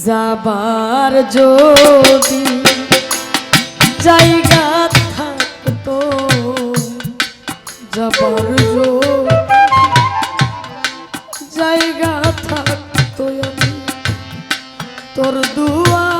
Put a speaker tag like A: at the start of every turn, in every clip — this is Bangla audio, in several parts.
A: যাবার যদি জায়গা থাকত যাবার জায়গা থাকত তোর দুয়া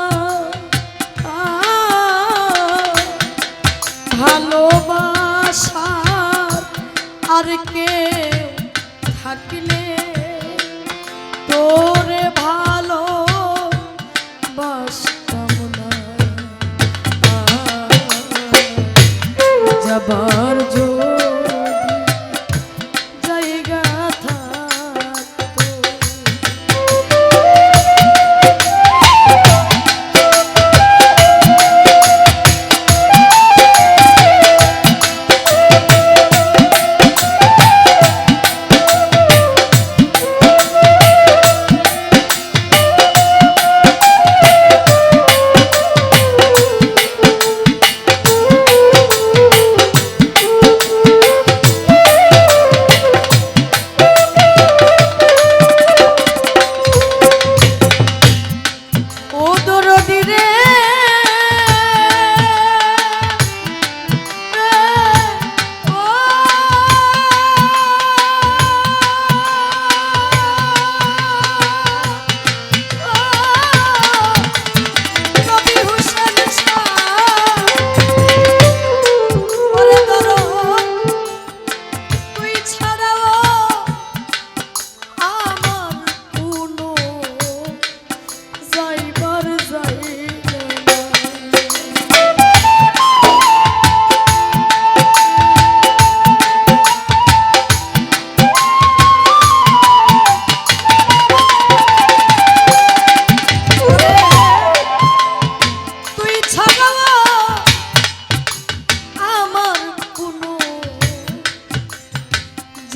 A: আর কে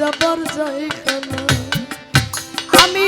A: যাবার যাই কেন আমি